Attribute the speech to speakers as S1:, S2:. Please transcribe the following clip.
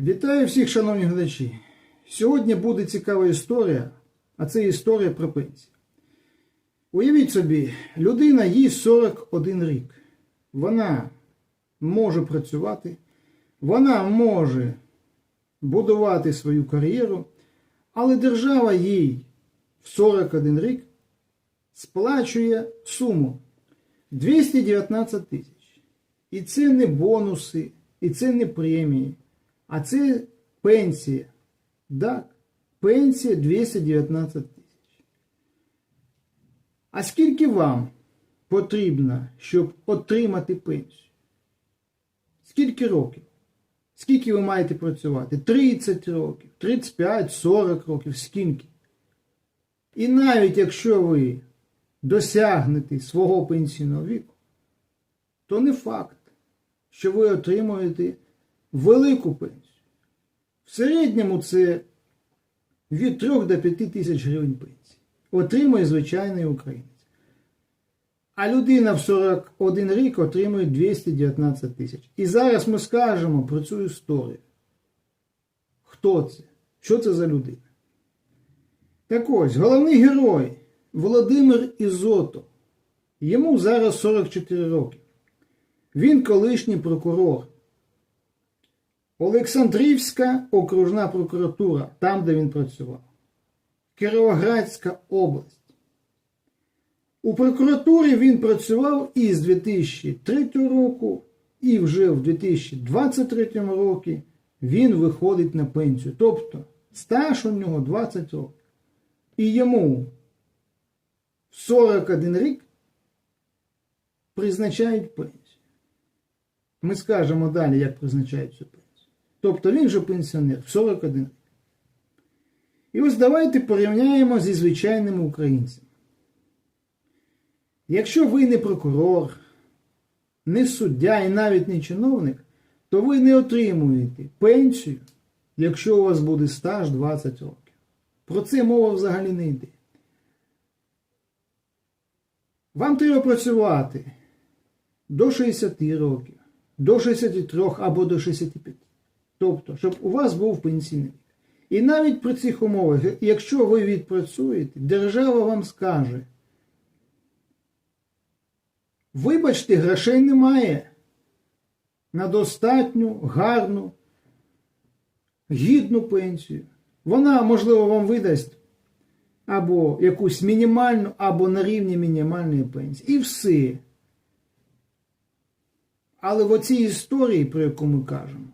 S1: Вітаю всіх, шановні глядачі. Сьогодні буде цікава історія, а це історія про пенсію. Уявіть собі, людина їй 41 рік. Вона може працювати, вона може будувати свою кар'єру, але держава їй в 41 рік сплачує суму 219 тисяч. І це не бонуси, і це не премії, а це пенсія. Так, пенсія 219 тисяч. А скільки вам потрібно, щоб отримати пенсію? Скільки років? Скільки ви маєте працювати? 30 років, 35, 40 років, скільки? І навіть якщо ви досягнете свого пенсійного віку, то не факт, що ви отримуєте велику пенсію. В середньому це від 3 до 5 тисяч гривень пенсії. Отримує звичайний українець. А людина в 41 рік отримує 219 тисяч. І зараз ми скажемо про цю історію. Хто це? Що це за людина? Так ось, головний герой Володимир Ізото. Йому зараз 44 роки. Він колишній прокурор. Олександрівська окружна прокуратура, там, де він працював. Кіровоградська область. У прокуратурі він працював і з 2003 року, і вже в 2023 році він виходить на пенсію. Тобто стаж у нього 20 років. І йому 41 рік призначають пенсію. Ми скажемо далі, як призначають цю пенсію. Тобто він же пенсіонер в 41 рік. І ось давайте порівняємо зі звичайними українцями. Якщо ви не прокурор, не суддя і навіть не чиновник, то ви не отримуєте пенсію, якщо у вас буде стаж 20 років. Про це мова взагалі не йде. Вам треба працювати до 60 років, до 63 або до 65. Тобто, щоб у вас був пенсійний вік. І навіть при цих умовах, якщо ви відпрацюєте, держава вам скаже, вибачте, грошей немає на достатню, гарну, гідну пенсію. Вона, можливо, вам видасть або якусь мінімальну, або на рівні мінімальної пенсії. І все. Але в оцій історії, про яку ми кажемо,